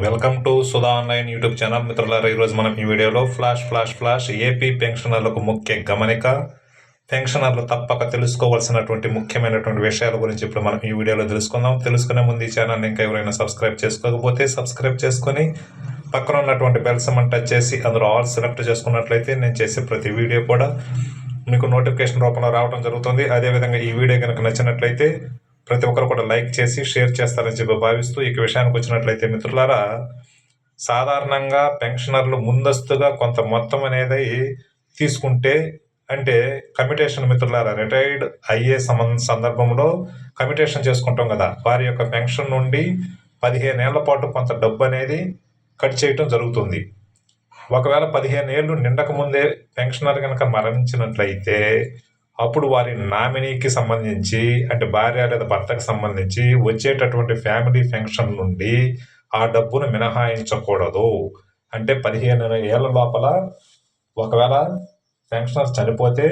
Welcome to Sudha online YouTube channel. మిత్రులారా ఈరోజు మనం ఈ వీడియోలో ఫ్లాష్ ఫ్లాష్ ఫ్లాష్ ఏపీ పెన్షనర్లకు ముఖ్య గమనిక. పెన్షనర్లు తప్పక తెలుసుకోవాల్సినటువంటి ముఖ్యమైనటువంటి విషయాల గురించి ఇప్పుడు మనం ఈ వీడియోలో తెలుసుకుందాం. తెలుసుకునే ముందు ఈ ఛానల్ ఇంకా ఎవరైనా సబ్స్క్రైబ్ చేసుకోకపోతే సబ్స్క్రైబ్ చేసుకొని పక్కన ఉన్నటువంటి బెల్ సమ్మన్ టచ్ చేసి అందులో ఆల్ సెలెక్ట్ చేసుకున్నట్లయితే నేను చేసే ప్రతి వీడియో కూడా మీకు నోటిఫికేషన్ రూపంలో రావడం జరుగుతుంది. అదేవిధంగా ఈ వీడియో కనుక నచ్చినట్లయితే ప్రతి ఒక్కరు కూడా లైక్ చేసి షేర్ చేస్తారని చెప్పి భావిస్తూ ఈ విషయానికి వచ్చినట్లయితే మిత్రులారా సాధారణంగా పెన్షనర్లు ముందస్తుగా కొంత మొత్తం అనేది తీసుకుంటే అంటే కమిటేషన్ మిత్రులారా రిటైర్డ్ అయ్యే సంబంధ సందర్భంలో కమిటేషన్ చేసుకుంటాం కదా. వారి యొక్క పెన్షన్ నుండి పదిహేను ఏళ్ళ పాటు కొంత డబ్బు అనేది కట్ చేయటం జరుగుతుంది. ఒకవేళ పదిహేను ఏళ్ళు నిండక ముందే పెన్షనర్ కనుక మరణించినట్లయితే అప్పుడు వారి నామినీకి సంబంధించి అంటే భార్య లేదా భర్తకు సంబంధించి వచ్చేటటువంటి ఫ్యామిలీ ఫంక్షన్ నుండి ఆ డబ్బును మినహాయించకూడదు. అంటే పదిహేను ఏళ్ళ లోపల ఒకవేళ ఫంక్షనర్ చనిపోతే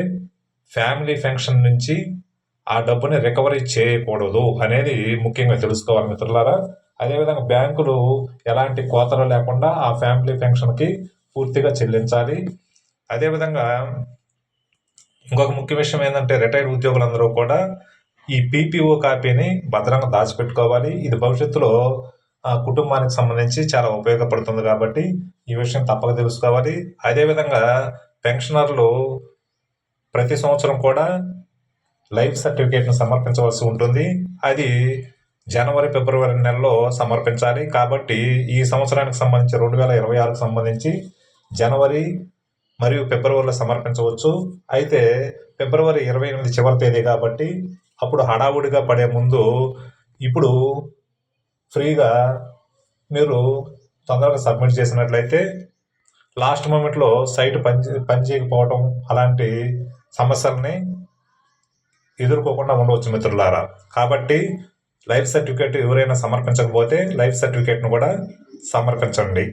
ఫ్యామిలీ ఫంక్షన్ నుంచి ఆ డబ్బుని రికవరీ చేయకూడదు అనేది ముఖ్యంగా తెలుసుకోవాలి మిత్రులారా. అదేవిధంగా బ్యాంకులు ఎలాంటి కోతలు లేకుండా ఆ ఫ్యామిలీ పెన్షన్కి పూర్తిగా చెల్లించాలి. అదేవిధంగా ఇంకొక ముఖ్య విషయం ఏంటంటే రిటైర్డ్ ఉద్యోగులందరూ కూడా ఈ పీపీఓ కాపీని భద్రంగా దాచిపెట్టుకోవాలి. ఇది భవిష్యత్తులో కుటుంబానికి సంబంధించి చాలా ఉపయోగపడుతుంది కాబట్టి ఈ విషయం తప్పక తెలుసుకోవాలి. అదేవిధంగా పెన్షనర్లు ప్రతి సంవత్సరం కూడా లైఫ్ సర్టిఫికేట్ను సమర్పించవలసి ఉంటుంది. అది జనవరి ఫిబ్రవరి నెలలో సమర్పించాలి. కాబట్టి ఈ సంవత్సరానికి సంబంధించి రెండు వేల ఇరవై ఆరుకు సంబంధించి జనవరి మరియు ఫిబ్రవరిలో సమర్పించవచ్చు. అయితే ఫిబ్రవరి ఇరవై ఎనిమిది చివరి తేదీ కాబట్టి అప్పుడు హడావుడిగా పడే ముందు ఇప్పుడు ఫ్రీగా మీరు తొందరగా సబ్మిట్ చేసినట్లయితే లాస్ట్ మూమెంట్లో సైట్ పని పనిచేయకపోవటం అలాంటి సమస్యల్ని ఎదుర్కోకుండా ఉండవచ్చు మిత్రులారా. కాబట్టి లైఫ్ సర్టిఫికేట్ ఎవరైనా సమర్పించకపోతే లైఫ్ సర్టిఫికేట్ను కూడా సమర్పించండి.